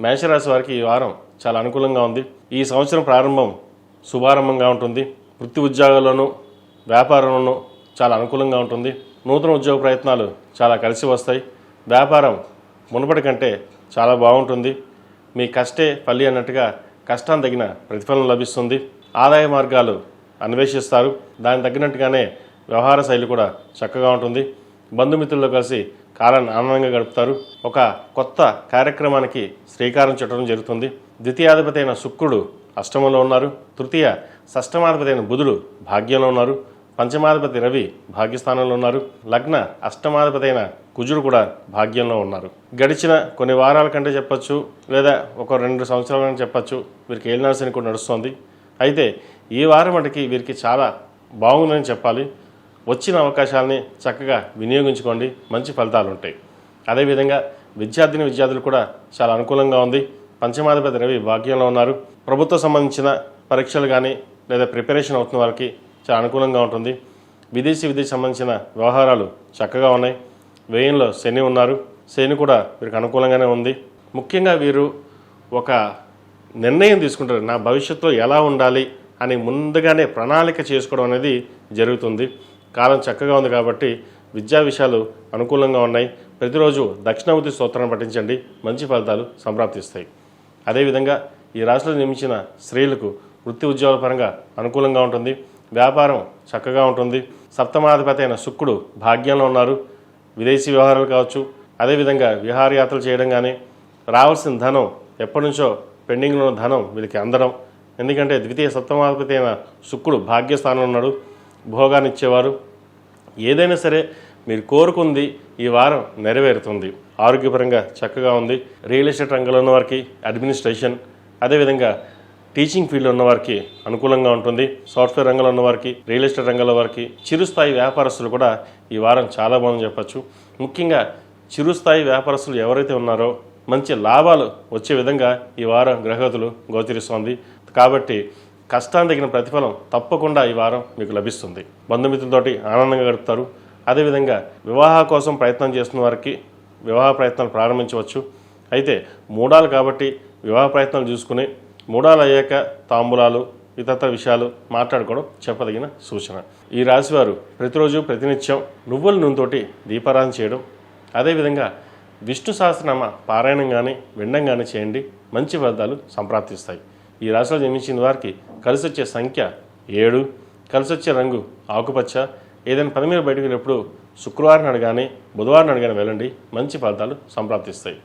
మేషరాశి వారికి ఈ వారం చాలా అనుకూలంగా ఉంది. ఈ సంవత్సరం ప్రారంభం శుభారంభంగా ఉంటుంది. వృత్తి ఉద్యోగాల్లోనూ వ్యాపారంలోనూ చాలా అనుకూలంగా ఉంటుంది. నూతన ఉద్యోగ ప్రయత్నాలు చాలా కలిసి వస్తాయి. వ్యాపారం మునుపటి కంటే చాలా బాగుంటుంది. మీ కష్టే పల్లి అన్నట్టుగా కష్టం తగిన ప్రతిఫలం లభిస్తుంది. ఆదాయ మార్గాలు అన్వేషిస్తారు. దానికి తగినట్టుగానే వ్యవహార శైలి కూడా చక్కగా ఉంటుంది. బంధుమిత్రులతో కలిసి కాలాన్ని ఆనందంగా గడుపుతారు. ఒక కొత్త కార్యక్రమానికి శ్రీకారం చుట్టడం జరుగుతుంది. ద్వితీయాధిపతి అయిన శుక్రుడు అష్టమంలో ఉన్నారు. తృతీయ షష్టమాధిపతి అయిన బుధుడు భాగ్యంలో ఉన్నారు. పంచమాధిపతి రవి భాగ్యస్థానంలో ఉన్నారు. లగ్న అష్టమాధిపతి అయిన కుజుడు కూడా భాగ్యంలో ఉన్నారు. గడిచిన కొన్ని వారాల కంటే చెప్పచ్చు లేదా ఒక రెండు సంవత్సరాల కంటే చెప్పచ్చు వీరికి ఏలినాల్సిన కూడా నడుస్తుంది. అయితే ఈ వారం మటుకి వీరికి చాలా బాగుందని చెప్పాలి. వచ్చిన అవకాశాలని చక్కగా వినియోగించుకోండి. మంచి ఫలితాలు ఉంటాయి అదేవిధంగా విద్యార్థిని విద్యార్థులు కూడా చాలా అనుకూలంగా ఉంది. పంచమాధిపతి రవి భాగ్యంలో ఉన్నారు. ప్రభుత్వ సంబంధించిన పరీక్షలు కానీ లేదా ప్రిపరేషన్ అవుతున్న వారికి చాలా అనుకూలంగా ఉంటుంది. విదేశీ విద్యకు సంబంధించిన వ్యవహారాలు చక్కగా ఉన్నాయి. వ్యయంలో శని ఉన్నారు. శని కూడా వీరికి అనుకూలంగానే ఉంది. ముఖ్యంగా వీరు ఒక నిర్ణయం తీసుకుంటారు. నా భవిష్యత్తులో ఎలా ఉండాలి అని ముందుగానే ప్రణాళిక చేసుకోవడం అనేది జరుగుతుంది. కాలం చక్కగా ఉంది కాబట్టి విద్యా విషయాలు అనుకూలంగా ఉన్నాయి. ప్రతిరోజు దక్షిణావతి స్తోత్రాన్ని పఠించండి. మంచి ఫలితాలు సంప్రాప్తిస్తాయి. అదేవిధంగా ఈ రాశిలో నిర్మించిన స్త్రీలకు వృత్తి ఉద్యోగాల పరంగా అనుకూలంగా ఉంటుంది. వ్యాపారం చక్కగా ఉంటుంది. సప్తమాధిపతి అయిన శుక్రుడు భాగ్యంలో ఉన్నారు. విదేశీ వ్యవహారాలు కావచ్చు. అదేవిధంగా విహారయాత్రలు చేయడం కానీ రావాల్సిన ధనం ఎప్పటి నుంచో పెండింగ్లో ఉన్న ధనం వీళ్ళకి అందడం. ఎందుకంటే ద్వితీయ సప్తమాధిపతి అయిన శుక్రుడు భాగ్యస్థానంలో ఉన్నాడు. భోగాన్ని ఇచ్చేవారు ఏదైనా సరే మీరు కోరుకుంది ఈ వారం నెరవేరుతుంది. ఆరోగ్యపరంగా చక్కగా ఉంది. రియల్ ఎస్టేట్ రంగంలో ఉన్నవారికి అడ్మినిస్ట్రేషన్ అదేవిధంగా టీచింగ్ ఫీల్డ్లో ఉన్నవారికి అనుకూలంగా ఉంటుంది. సాఫ్ట్వేర్ రంగంలో ఉన్న వారికి రియల్ ఎస్టేట్ రంగంలో వారికి చిరుస్థాయి వ్యాపారస్తులు కూడా ఈ వారం చాలా బాగుందని చెప్పచ్చు. ముఖ్యంగా చిరుస్థాయి వ్యాపారస్తులు ఎవరైతే ఉన్నారో మంచి లాభాలు వచ్చే విధంగా ఈ వారం గ్రహగతులు గోచరిస్తోంది. కాబట్టి కష్టాన్ని తగిన ప్రతిఫలం తప్పకుండా ఈ వారం మీకు లభిస్తుంది. బంధుమిత్రులతోటి ఆనందంగా గడుపుతారు. అదేవిధంగా వివాహ కోసం ప్రయత్నం చేస్తున్న వారికి వివాహ ప్రయత్నాలు ప్రారంభించవచ్చు. అయితే మూడాలు కాబట్టి వివాహ ప్రయత్నాలు చూసుకుని మూడాలు అయ్యాక తాంబూలాలు ఇతర విషయాలు మాట్లాడుకోవడం చెప్పదగిన సూచన. ఈ రాశివారు ప్రతిరోజు ప్రతినిత్యం నువ్వుల నూనెతోటి దీపారాధన చేయడం. అదేవిధంగా విష్ణు సహస్రనామ పారాయణం కానీ వినడం కానీ చేయండి. మంచి ఫలితాలు సంప్రాప్తిస్తాయి. ఈ రాశిలో జన్మించిన వారికి కలిసి వచ్చే సంఖ్య ఏడు కలిసి వచ్చే రంగు ఆకుపచ్చ. ఏదైనా పని మీద బయటకు వెళ్ళినప్పుడు శుక్రవారం అడగానే బుధవారం నాడు వెళ్ళండి. మంచి ఫలితాలు సంప్రాప్తిస్తాయి.